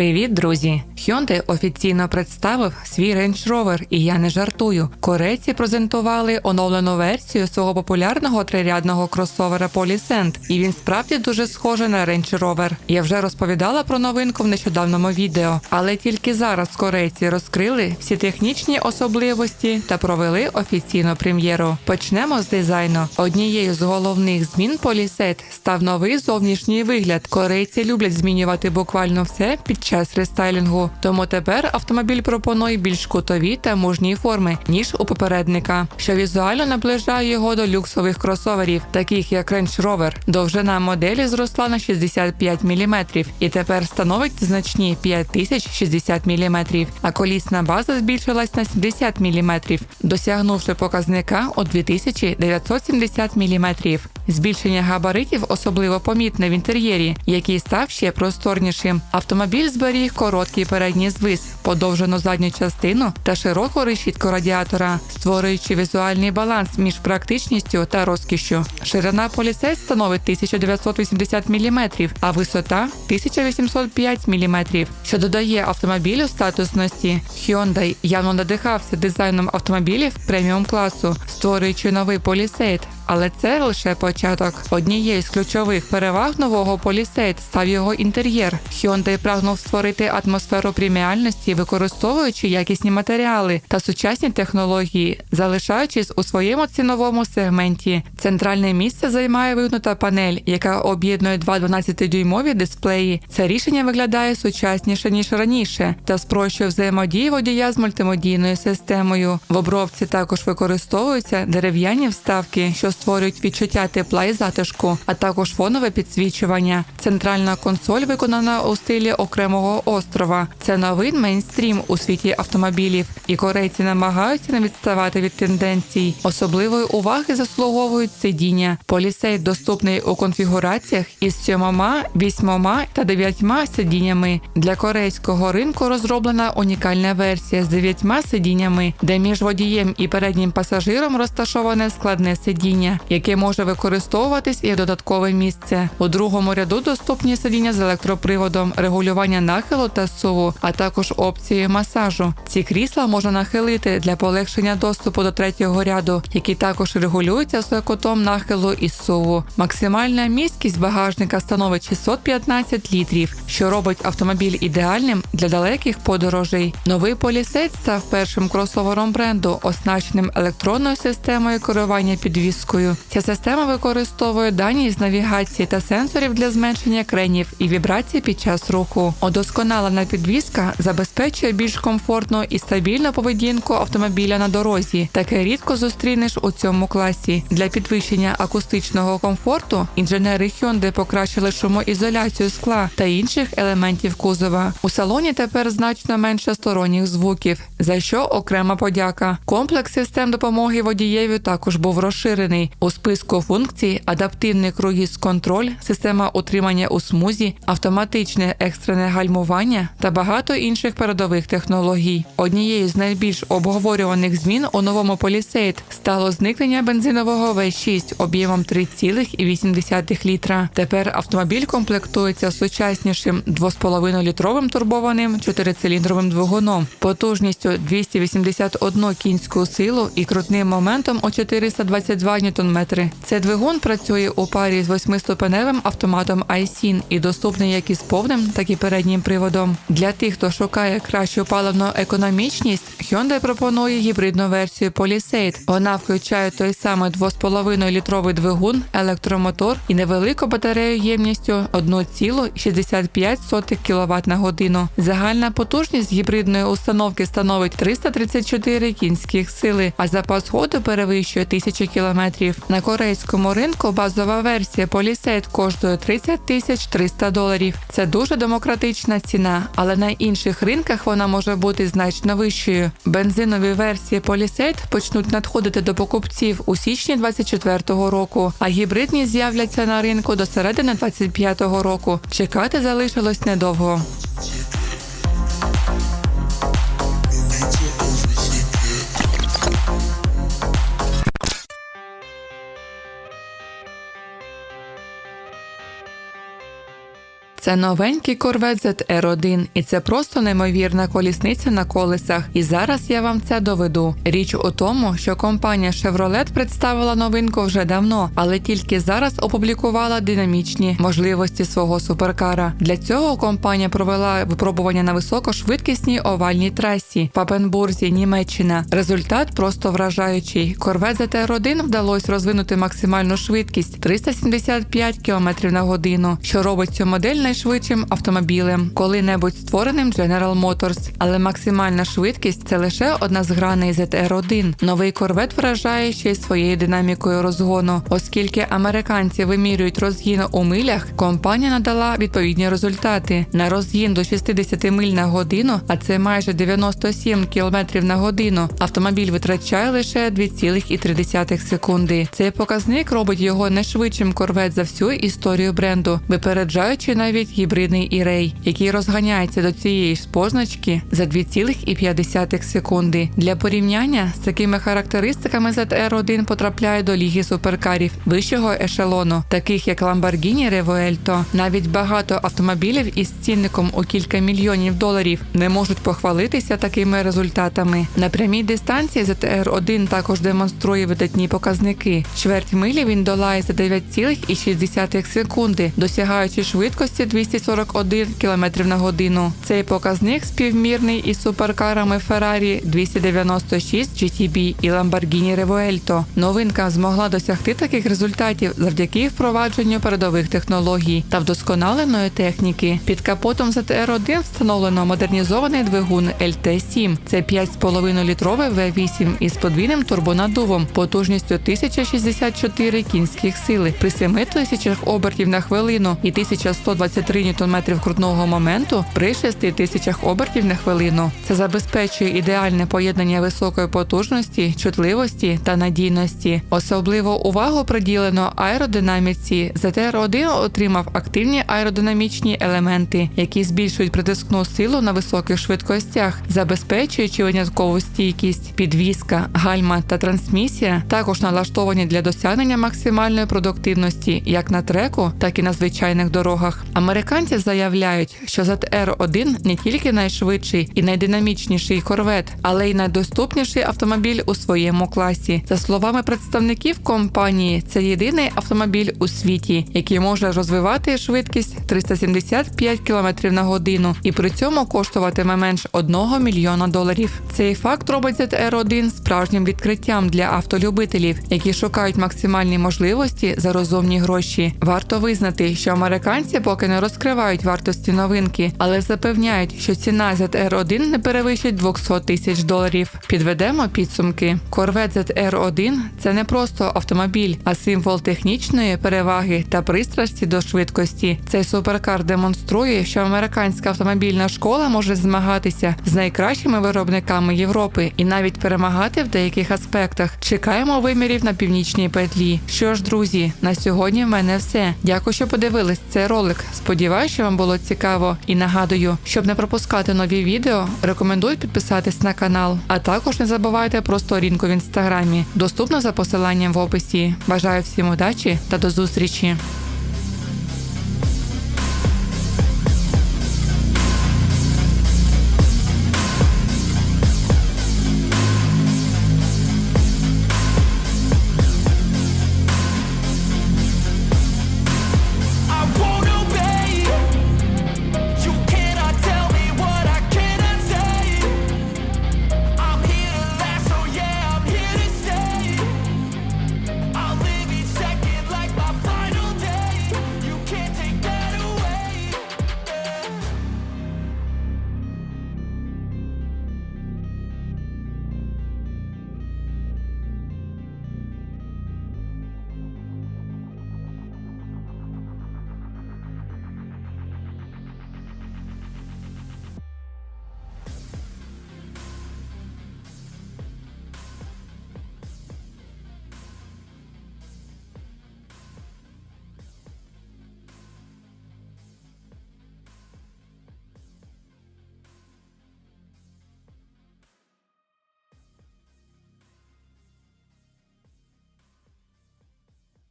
Привіт, друзі! Hyundai офіційно представив свій Range Rover, і я не жартую. Корейці презентували оновлену версію свого популярного трирядного кросовера Polisend, і він справді дуже схожий на Range Rover. Я вже розповідала про новинку в нещодавному відео, але тільки зараз корейці розкрили всі технічні особливості та провели офіційну прем'єру. Почнемо з дизайну. Однією з головних змін Polisend став новий зовнішній вигляд. Корейці люблять змінювати буквально все під час рестайлінгу. Тому тепер автомобіль пропонує більш кутові та мужні форми, ніж у попередника, що візуально наближає його до люксових кросоверів, таких як Range Rover. Довжина моделі зросла на 65 мм і тепер становить значні 5060 мм, а колісна база збільшилась на 70 мм, досягнувши показника у 2970 мм. Збільшення габаритів особливо помітне в інтер'єрі, який став ще просторнішим. Автомобіль зберіг короткий передній звис, подовжену задню частину та широку решітку радіатора, створюючи візуальний баланс між практичністю та розкішшю. Ширина полісей становить 1980 мм, а висота 1805 мм, що додає автомобілю статусності. Hyundai явно надихався дизайном автомобілів преміум класу, створюючи новий полісейд. Але це лише початок. Однією з ключових переваг нового полісейд став його інтер'єр. Hyundai прагнув створити атмосферу преміальності, використовуючи якісні матеріали та сучасні технології, залишаючись у своєму ціновому сегменті. Центральне місце займає вигнута панель, яка об'єднує два 12-дюймові дисплеї. Це рішення виглядає сучасніше ніж раніше та спрощує взаємодію водія з мультимедійною системою. В обробці також використовуються дерев'яні вставки, що створюють відчуття тепла і затишку, а також фонове підсвічування. Центральна консоль виконана у стилі окремого острова. Це новий мейнстрім у світі автомобілів, і корейці намагаються не відставати від тенденцій. Особливої уваги заслуговують сидіння. Полісей доступний у конфігураціях із сьомома, вісьмома та дев'ятьма сидіннями. Для корейського ринку розроблена унікальна версія з дев'ятьма сидіннями, де між водієм і переднім пасажиром розташоване складне сидіння, яке може використовуватись як додаткове місце. У другому ряду доступні сидіння з електроприводом, регулювання нахилу та суву, а також опції масажу. Ці крісла можна нахилити для полегшення доступу до третього ряду, який також регулюється з кутом нахилу і суву. Максимальна місткість багажника становить 615 літрів, що робить автомобіль ідеальним для далеких подорожей. Новий полісець став першим кросовером бренду, оснащеним електронною системою керування підвіскою. Ця система використовує дані з навігації та сенсорів для зменшення кренів і вібрацій під час руху. Удосконалена підвізка забезпечує більш комфортну і стабільну поведінку автомобіля на дорозі. Таке рідко зустрінеш у цьому класі. Для підвищення акустичного комфорту інженери Hyundai покращили шумоізоляцію скла та інших елементів кузова. У салоні тепер значно менше сторонніх звуків, за що окрема подяка. Комплекс систем допомоги водієві також був розширений. У списку функцій адаптивний круїз контроль, система утримання у смузі, автоматичне екстрене гальмування та багато інших передових технологій. Однією з найбільш обговорюваних змін у новому полісейд стало зникнення бензинового V6 об'ємом 3,8 літра. Тепер автомобіль комплектується сучаснішим 2,5 літровим турбованим 4-циліндровим двигуном, потужністю 281 кінську силу і крутним моментом у 422 ньютон-метри. Цей двигун працює у парі з восьмиступеневим автоматом iSIN і доступний як із повним, так і переднім приводом. Для тих, хто шукає кращу паливну економічність, Hyundai пропонує гібридну версію Palisade. Вона включає той самий 2,5 літровий двигун, електромотор і невелику батарею ємністю 1,65 кВт на годину. Загальна потужність гібридної установки становить 334 кінських сили, а запас ходу перевищує 1000 км. На корейському ринку базова версія Palisade коштує 30 тисяч 300 доларів. Це дуже демократична ціна, але на інших ринках вона може бути значно вищою. Бензинові версії Palisade почнуть надходити до покупців у січні 2024 року, а гібридні з'являться на ринку до середини 2025 року. Чекати залишилось недовго. Це новенький Corvette ZR1, і це просто неймовірна колісниця на колесах. І зараз я вам це доведу. Річ у тому, що компанія Chevrolet представила новинку вже давно, але тільки зараз опублікувала динамічні можливості свого суперкара. Для цього компанія провела випробування на високошвидкісній овальній трасі в Папенбурзі, Німеччина. Результат просто вражаючий. Corvette ZR1 вдалося розвинути максимальну швидкість 375 км на годину, що робить цю модель найшвидшим автомобілем, коли-небудь створеним General Motors. Але максимальна швидкість це лише одна з граней ZR1. Новий Corvette вражає ще й своєю динамікою розгону, оскільки американці вимірюють розгін у милях. Компанія надала відповідні результати на розгін до 60 миль на годину, а це майже 97 км на годину. Автомобіль витрачає лише 2,3 секунди. Цей показник робить його найшвидшим корвет за всю історію бренду, випереджаючи навіть гібридний E-Ray, який розганяється до цієї ж позначки за 2,5 секунди. Для порівняння з такими характеристиками ZR1 потрапляє до ліги суперкарів вищого ешелону, таких як Lamborghini Revuelto. Навіть багато автомобілів із цінником у кілька мільйонів доларів не можуть похвалитися такими результатами. На прямій дистанції ZR1 також демонструє видатні показники. Чверть милі він долає за 9,6 секунди, досягаючи швидкості 241 км на годину. Цей показник співмірний із суперкарами Ferrari 296 GTB і Lamborghini Revuelto. Новинка змогла досягти таких результатів завдяки впровадженню передових технологій та вдосконаленої техніки. Під капотом ZR1 встановлено модернізований двигун LT7. Це 5,5 літровий V8 із подвійним турбонаддувом потужністю 1064 кінських сили при 7 тисячах обертів на хвилину і 1123 Нм крутного моменту при 6 тисячах обертів на хвилину. Це забезпечує ідеальне поєднання високої потужності, чутливості та надійності. Особливо увагу приділено аеродинаміці. ZR1 отримав активні аеродинамічні елементи, які збільшують притискну силу на високих швидкостях, забезпечуючи виняткову стійкість, підвізка, гальма та трансмісія також налаштовані для досягнення максимальної продуктивності як на треку, так і на звичайних дорогах. Американці заявляють, що ZR1 не тільки найшвидший і найдинамічніший корвет, але й найдоступніший автомобіль у своєму класі. За словами представників компанії, це єдиний автомобіль у світі, який може розвивати швидкість 375 км на годину і при цьому коштуватиме менш 1 мільйона доларів. Цей факт робить ZR1 справжнім відкриттям для автолюбителів, які шукають максимальні можливості за розумні гроші. Варто визнати, що американці поки не розкривають вартості новинки, але запевняють, що ціна ZR1 не перевищить 200 тисяч доларів. Підведемо підсумки. Corvette ZR1 – це не просто автомобіль, а символ технічної переваги та пристрасті до швидкості. Цей суперкар демонструє, що американська автомобільна школа може змагатися з найкращими виробниками Європи і навіть перемагати в деяких аспектах. Чекаємо вимірів на північній петлі. Що ж, друзі, на сьогодні в мене все. Дякую, що подивились цей ролик. Сподіваюсь, що вам було цікаво. І нагадую, щоб не пропускати нові відео, рекомендую підписатись на канал. А також не забувайте про сторінку в інстаграмі, доступно за посиланням в описі. Бажаю всім удачі та до зустрічі!